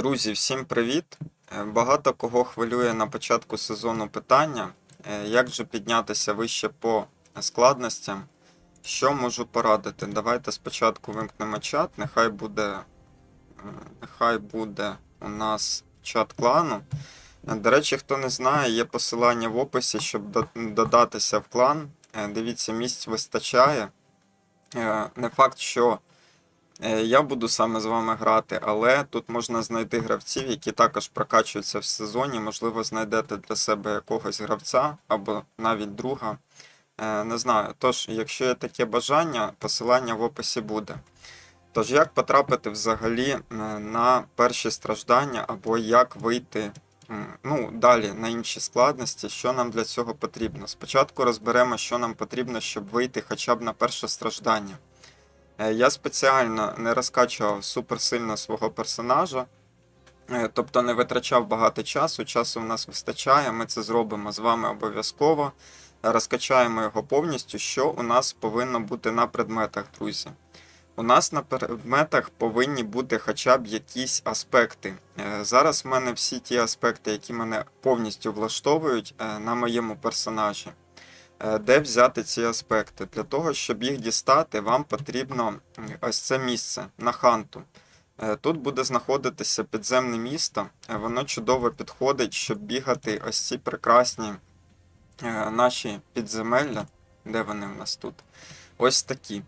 Друзі, всім привіт! Е, Багато кого хвилює на початку сезону питання, е, як же піднятися вище по складностям. Що можу порадити? Давайте спочатку вимкнемо чат, нехай буде, е, нехай буде у нас чат клану. До речі, хто не знає, є посилання в описі, щоб додатися в клан. Дивіться, місць вистачає. Не факт, що Я буду саме з вами грати, але тут можна знайти гравців, які також прокачуються в сезоні. Можливо, знайдете для себе якогось гравця або навіть друга. Е, Не знаю. Тож, якщо є таке бажання, посилання в описі буде. Тож, як потрапити взагалі е, на перші страждання, або як вийти ну, далі на інші складності, що нам для цього потрібно? Спочатку розберемо, що нам потрібно, щоб вийти хоча б на перше страждання. Е, Я спеціально не розкачував суперсильно свого персонажа, е, тобто не витрачав багато часу. Часу в нас вистачає, ми це зробимо з вами обов'язково. Розкачаємо його повністю, що у нас повинно бути на предметах, друзі. У нас на предметах повинні бути хоча б якісь аспекти. Е, Зараз в мене всі ті аспекти, які мене повністю влаштовують на моєму персонажі. Е, Де взяти ці аспекти? Для того, щоб їх дістати, вам потрібно ось це місце на ханту. Е, Тут буде знаходитися підземне місто. Е, Воно чудово підходить, щоб бігати ось ці прекрасні наші підземелля. Де вони в нас тут? Ось такі.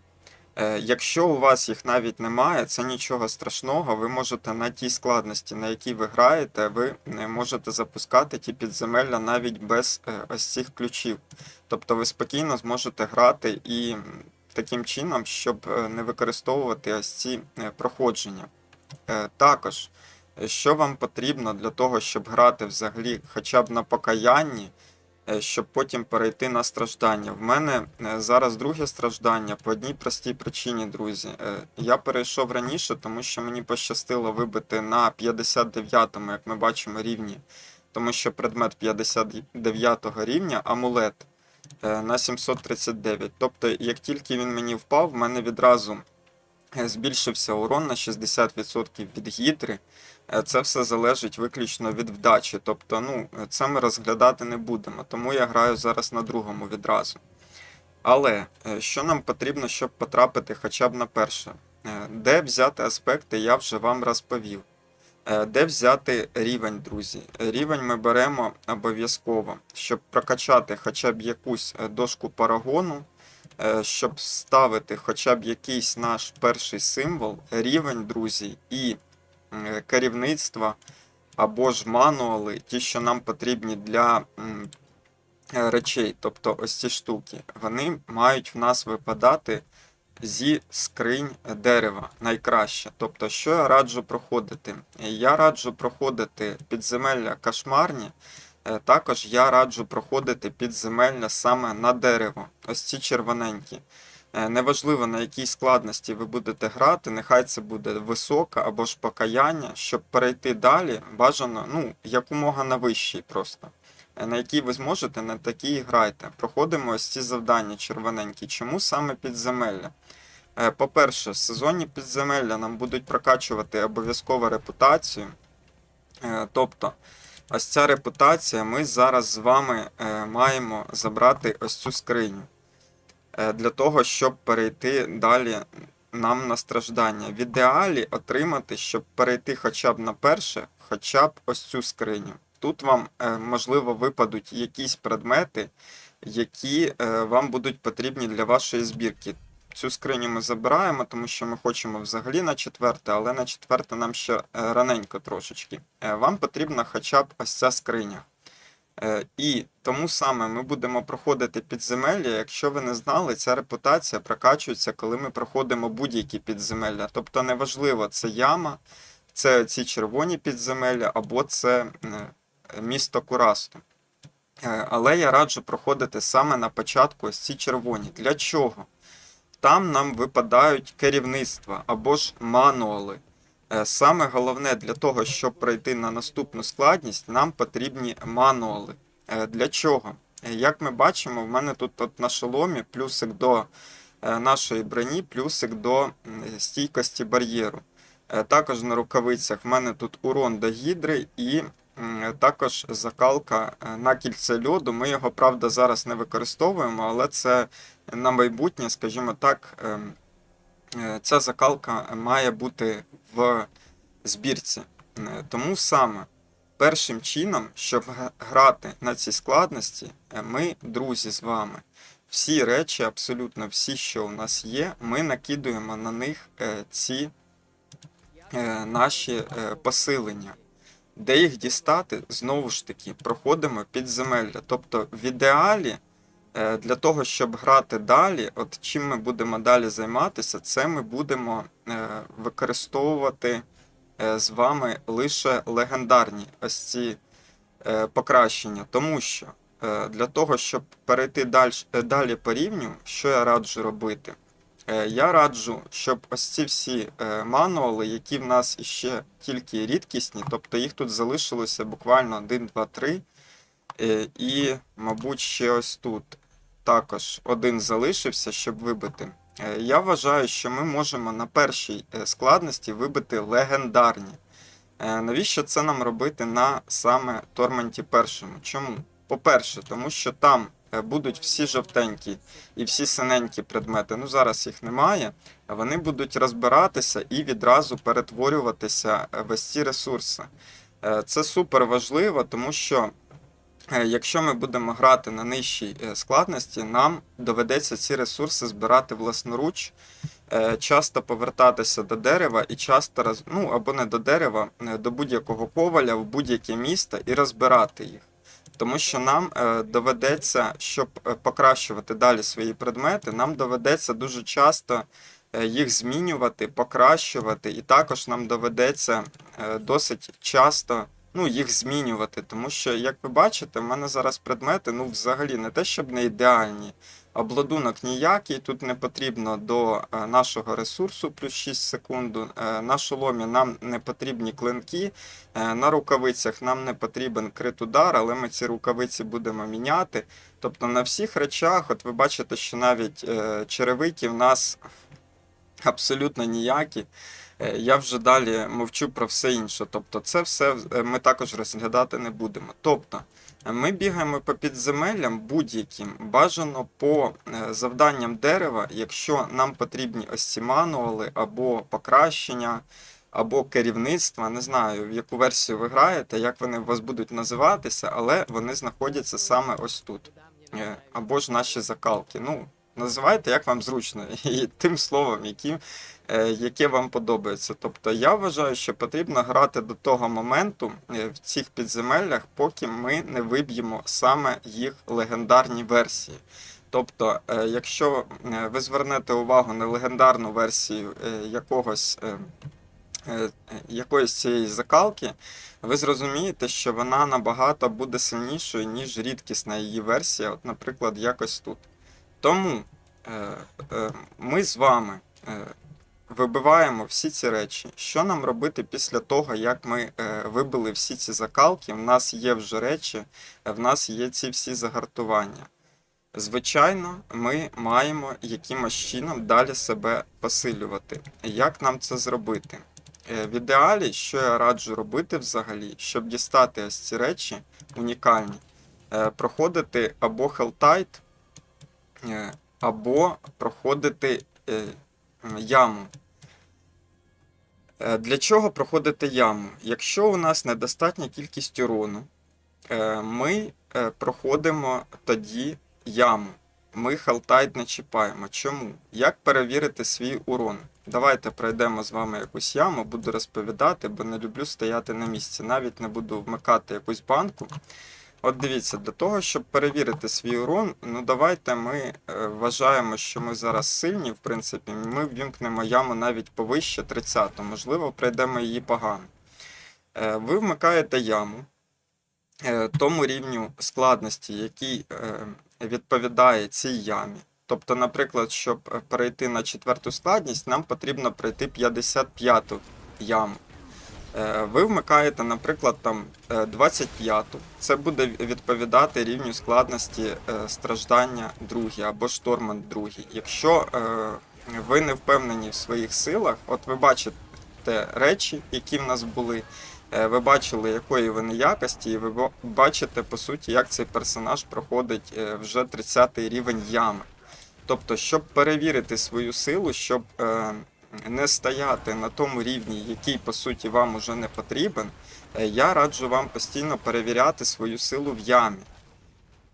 Е, Якщо у вас їх навіть немає, це нічого страшного. Ви можете на тій складності, на якій ви граєте, ви можете запускати ті підземелля навіть без е, ось цих ключів. Тобто ви спокійно зможете грати і таким чином, щоб е, не використовувати ось ці проходження. Також, що вам потрібно для того, щоб грати взагалі хоча б на покаянні, щоб потім перейти на страждання. В мене е, зараз друге страждання по одній простій причині, друзі. Е, Я перейшов раніше, тому що мені пощастило вибити на 59-му, як ми бачимо, рівні, тому що предмет 59-го рівня амулет е, на 739. Тобто, як тільки він мені впав, в мене відразу е, збільшився урон на 60% від гідри. Е, Це все залежить виключно від вдачі. Тобто, ну, це ми розглядати не будемо. Тому я граю зараз на другому відразу. Але е, що нам потрібно, щоб потрапити хоча б на перше? Е, Де взяти аспекти, я вже вам розповів. Е, Де взяти рівень, друзі? Рівень ми беремо обов'язково, щоб прокачати хоча б якусь е, дошку парагону, е, щоб ставити хоча б якийсь наш перший символ, рівень, друзі, і е, керівництва або ж мануали, ті, що нам потрібні для е, речей, тобто ось ці штуки, вони мають в нас випадати зі скринь дерева найкраще. Тобто, що я раджу проходити? Я раджу проходити підземелля кошмарні. Е, Також я раджу проходити підземелля саме на дерево. Ось ці червоненькі. Е, Неважливо на якій складності ви будете грати, нехай це буде висока або ж покаяння, щоб перейти далі, бажано ну, якомога на вищий просто. Е, На якій ви зможете, на такій грайте. Проходимо ось ці завдання червоненькі. Чому саме підземелля? По-перше, сезонні підземелля нам будуть прокачувати обов'язково репутацію. Тобто, ось ця репутація, ми зараз з вами е, маємо забрати ось цю скриню. Е, Для того, щоб перейти далі нам на страждання. В ідеалі отримати, щоб перейти хоча б на перше, хоча б ось цю скриню. Тут вам, е, можливо, випадуть якісь предмети, які вам будуть потрібні для вашої збірки. Цю скриню ми забираємо, тому що ми хочемо взагалі на четверте, але на четверте нам ще е, раненько трошечки. Е, Вам потрібна хоча б ось ця скриня. Е, І тому саме ми будемо проходити підземелля. Якщо ви не знали, ця репутація прокачується, коли ми проходимо будь-які підземелля. Тобто неважливо, це яма, це ці червоні підземелля або це місто Курасту. Але я раджу проходити саме на початку ось ці червоні. Для чого? Там нам випадають керівництва або ж мануали. Е, Саме головне для того, щоб пройти на наступну складність, нам потрібні мануали. Е, Для чого? Е, Як ми бачимо, в мене тут от на шоломі плюсик до нашої броні, плюсик до стійкості бар'єру. Також на рукавицях в мене тут урон до гідри і також закалка е, на кільце льоду. Ми його, правда, зараз не використовуємо, але це на майбутнє, скажімо так, ем, е, ця закалка має бути в збірці. Тому саме першим чином, щоб грати на цій складності, е, ми, друзі, з вами. Всі речі, абсолютно всі, що у нас є, ми накидуємо на них ці наші посилення. Де їх дістати, знову ж таки, проходимо підземелля. Тобто, в ідеалі, е, для того, щоб грати далі, от чим ми будемо далі займатися, це ми будемо е, використовувати е, з вами лише легендарні ось ці покращення. Тому що для того, щоб перейти далі, далі по рівню, що я раджу робити? Е, Я раджу, щоб ось ці всі е, мануали, які в нас іще тільки рідкісні, тобто їх тут залишилося буквально 1, 2, 3. е, І, мабуть, ще ось тут також один залишився, щоб вибити. Е, Я вважаю, що ми можемо на першій складності вибити легендарні. Навіщо це нам робити на саме Торманті першому? Чому? По-перше, тому що там будуть всі жовтенькі і всі синенькі предмети. Ну зараз їх немає. Вони будуть розбиратися і відразу перетворюватися е, в ці ресурси. Е, Це супер важливо, тому що е, якщо ми будемо грати на нижчій е, складності, нам доведеться ці ресурси збирати власноруч, е, часто повертатися до дерева і часто ну або не до дерева, е, до будь-якого коваля в будь-яке місто і розбирати їх. Тому що нам е, доведеться, щоб е, покращувати далі свої предмети, нам доведеться дуже часто е, їх змінювати, покращувати, і також нам доведеться досить часто ну, їх змінювати. Тому що, як ви бачите, в мене зараз предмети ну, взагалі не те, щоб не ідеальні. Обладунок ніякий, тут не потрібно до е, нашого ресурсу плюс 6 секунд. Е, На шоломі нам не потрібні клинки, Е, на рукавицях нам не потрібен крит удар, але ми ці рукавиці будемо міняти. Тобто на всіх речах, от ви бачите, що навіть черевики в нас абсолютно ніякі. Я вже далі мовчу про все інше. Тобто, це все ми також розглядати не будемо. Тобто, ми бігаємо по підземеллям будь-яким, бажано по е, завданням дерева, якщо нам потрібні ось ці мануали або покращення, або керівництва. Не знаю, в яку версію ви граєте, як вони у вас будуть називатися, але вони знаходяться саме ось тут. Е, Або ж наші закалки. Ну, називайте як вам зручно, і тим словом, які, е, яке вам подобається. Тобто я вважаю, що потрібно грати до того моменту е, в цих підземеллях, поки ми не виб'ємо саме їх легендарні версії. Тобто, е, якщо ви звернете увагу на легендарну версію якогось. Якоїсь цієї закалки, ви зрозумієте, що вона набагато буде сильнішою, ніж рідкісна її версія, от, наприклад, якось тут. Тому е, е, ми з вами е, вибиваємо всі ці речі. Що нам робити після того, як ми е, вибили всі ці закалки? В нас є вже речі, в нас є ці всі загартування. Звичайно, ми маємо якимось чином далі себе посилювати. Як нам це зробити? Е, В ідеалі, що я раджу робити взагалі, щоб дістати ось ці речі унікальні, е, проходити або Helltide, або проходити е, яму. Е, Для чого проходити яму? Якщо у нас недостатня кількість урону, е, ми е, проходимо тоді яму. Ми Helltide не чіпаємо. Чому? Як перевірити свій урон? Давайте пройдемо з вами якусь яму, буду розповідати, бо не люблю стояти на місці. Навіть не буду вмикати якусь банку. От дивіться, для того, щоб перевірити свій урон, ну давайте ми е, вважаємо, що ми зараз сильні, в принципі, ми ввімкнемо яму навіть повище 30, можливо, пройдемо її погано. Е, ви вмикаєте яму е, тому рівню складності, який відповідає цій ямі. Тобто, наприклад, щоб перейти на четверту складність, нам потрібно пройти 55-ту яму. Е, Ви вмикаєте, наприклад, там е, 25-ту. Це буде відповідати рівню складності е, страждання другі або шторман другий. Якщо е, ви не впевнені в своїх силах, от ви бачите, речі, які в нас були. Е, Ви бачили, якої вони якості, і ви бачите, по суті, як цей персонаж проходить е, вже 30 рівень ями. Тобто, щоб перевірити свою силу, щоб е, не стояти на тому рівні, який по суті вам уже не потрібен, е, я раджу вам постійно перевіряти свою силу в ямі.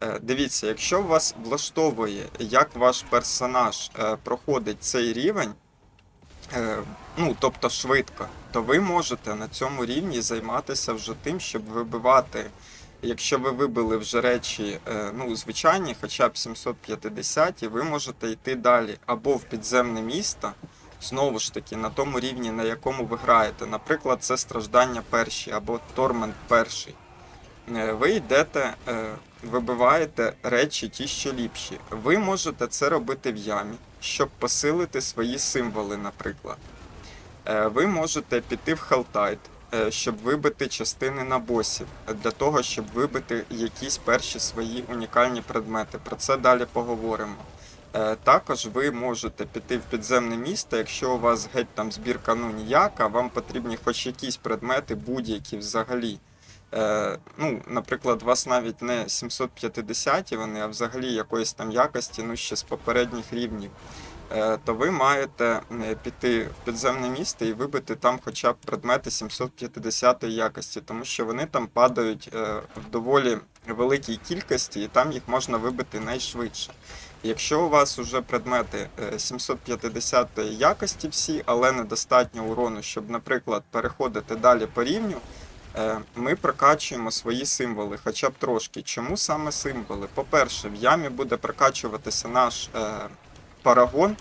Е, Дивіться, якщо вас влаштовує, як ваш персонаж е, проходить цей рівень, ну тобто швидко, то ви можете на цьому рівні займатися вже тим, щоб вибивати. Якщо ви вибили вже речі, ну звичайні, хоча б 750, ви можете йти далі або в підземне місто, знову ж таки, на тому рівні, на якому ви граєте. Наприклад, це страждання перші або тормент перший. Е, Ви йдете, е, вибиваєте речі ті, що ліпші. Ви можете це робити в ямі, щоб посилити свої символи, наприклад. Е, Ви можете піти в Халтайт, щоб вибити частини на босів, е, для того, щоб вибити якісь перші свої унікальні предмети. Про це далі поговоримо. Е, Також ви можете піти в підземне місто, якщо у вас геть там збірка ну ніяка, вам потрібні хоч якісь предмети, будь-які взагалі. Е, ну, наприклад, у вас навіть не 750 вони, а взагалі якоїсь там якості, ну ще з попередніх рівнів. Е, то ви маєте е, піти в підземне місто і вибити там хоча б предмети 750 якості, тому що вони там падають е, в доволі великій кількості, і там їх можна вибити найшвидше. Якщо у вас вже предмети е, 750 якості всі, але недостатньо урону, щоб, наприклад, переходити далі по рівню, е, ми прокачуємо свої символи, хоча б трошки. Чому саме символи? По-перше, в ямі буде прокачуватися наш е, парагон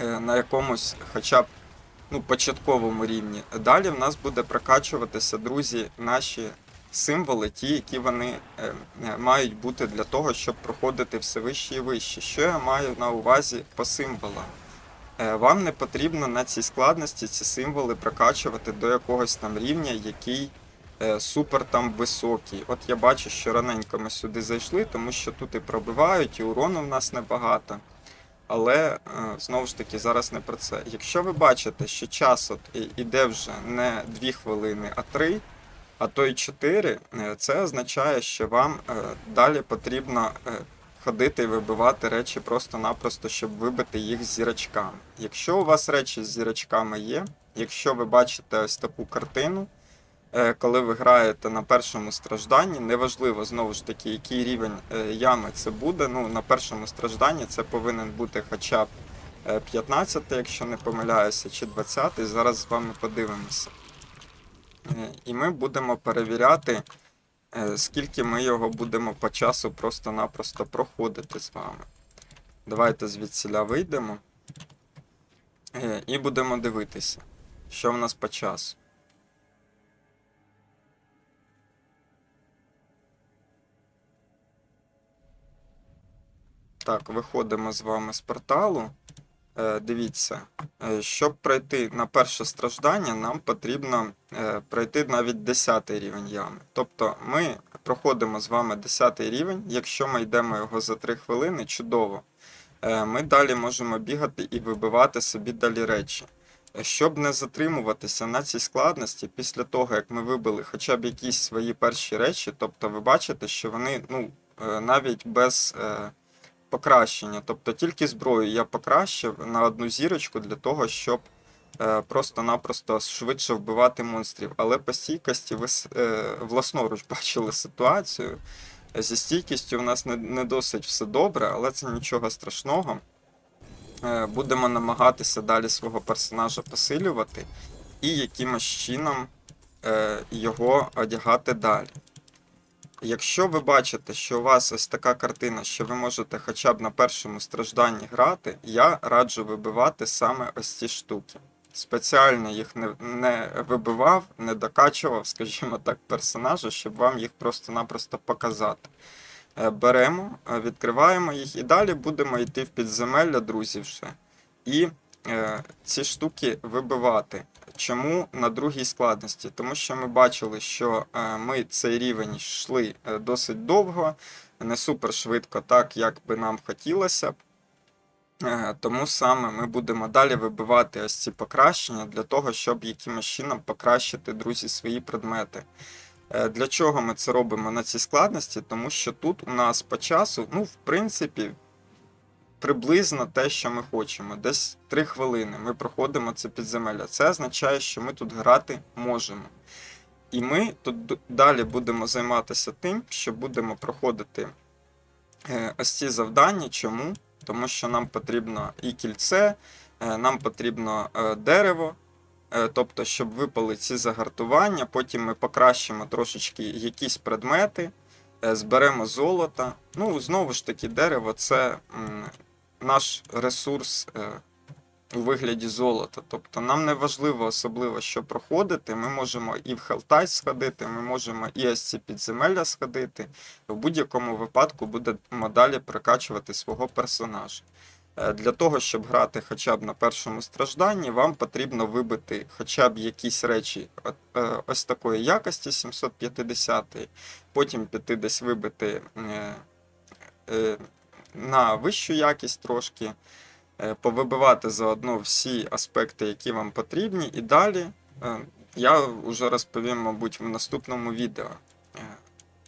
е, на якомусь хоча б ну, початковому рівні. Далі в нас буде прокачуватися, друзі, наші символи, ті, які вони е, е, мають бути для того, щоб проходити все вище і вище. Що я маю на увазі по символам? Вам не потрібно на цій складності ці символи прокачувати до якогось там рівня, який супер там високий. От я бачу, що раненько ми сюди зайшли, тому що тут і пробивають, і урону в нас небагато. Але е, знову ж таки зараз не про це. Якщо ви бачите, що час от іде вже не 2 хвилини, а 3, а то й 4, е, це означає, що вам е, далі потрібно ходити і вибивати речі просто-напросто, щоб вибити їх з зірочками. Якщо у вас речі з зірочками є, якщо ви бачите ось таку картину, коли ви граєте на першому стражданні, неважливо знову ж таки, який рівень е, ями це буде. Ну, на першому стражданні це повинен бути хоча б е, 15, якщо не помиляюся, чи 20. Зараз з вами подивимося. Е, І ми будемо перевіряти, е, скільки ми його будемо по часу просто-напросто проходити з вами. Давайте звідсіля вийдемо е, і будемо дивитися, що в нас по часу. Так, виходимо з вами з порталу. Е, Дивіться, е, щоб пройти на перше страждання, нам потрібно е, пройти навіть 10 рівень ями. Тобто ми проходимо з вами 10 рівень, якщо ми йдемо його за 3 хвилини, чудово. Ми далі можемо бігати і вибивати собі далі речі. Щоб не затримуватися на цій складності, після того, як ми вибили хоча б якісь свої перші речі, тобто ви бачите, що вони ну, навіть без покращення. Тобто тільки зброю я покращив на одну зірочку для того, щоб е, просто-напросто швидше вбивати монстрів. Але по стійкості ви е, власноруч бачили ситуацію. Зі стійкістю в нас не, досить все добре, але це нічого страшного. Е, Будемо намагатися далі свого персонажа посилювати і якимось чином його одягати далі. Якщо ви бачите, що у вас ось така картина, що ви можете хоча б на першому стражданні грати, я раджу вибивати саме ось ці штуки. Спеціально їх не, не вибивав, не докачував, скажімо так, персонажа, щоб вам їх просто-напросто показати. Е, Беремо, е, відкриваємо їх і далі будемо йти в підземелля, друзі, вже. І ці штуки вибивати. Чому на другій складності? Тому що ми бачили, що е, ми цей рівень йшли е, досить довго, не супер швидко, так як би нам хотілося. Е, Тому саме ми будемо далі вибивати ось ці покращення для того, щоб якимось чином покращити, друзі, свої предмети. Е, Для чого ми це робимо на цій складності? Тому що тут у нас по часу, ну, в принципі, приблизно те, що ми хочемо. Десь 3 хвилини ми проходимо це підземелля. Це означає, що ми тут грати можемо. І ми тут далі будемо займатися тим, що будемо проходити е, ось ці завдання. Чому? Тому що нам потрібно і кільце, е, нам потрібно е, дерево. Тобто, щоб випали ці загартування, потім ми покращимо трошечки якісь предмети, зберемо золото. Ну, знову ж таки, дерево це наш ресурс е, у вигляді золота. Тобто нам не важливо особливо, що проходити. Ми можемо і в Хелтай сходити, ми можемо і ось ці підземелля сходити. В будь-якому випадку будемо далі прокачувати свого персонажа. Е, Для того, щоб грати хоча б на першому стражданні, вам потрібно вибити хоча б якісь речі е, ось такої якості 750, потім піти десь вибити на вищу якість трошки, е, повибивати заодно всі аспекти, які вам потрібні, і далі е, я вже розповім, мабуть, в наступному відео. Е,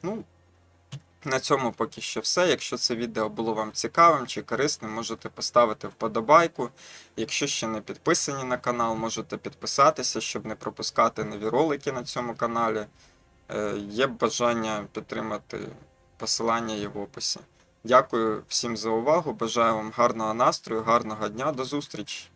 Ну, на цьому поки що все. Якщо це відео було вам цікавим чи корисним, можете поставити вподобайку. Якщо ще не підписані на канал, можете підписатися, щоб не пропускати нові ролики на цьому каналі. Є бажання підтримати посилання є в описі. Дякую всім за увагу. Бажаю вам гарного настрою, гарного дня. До зустрічі!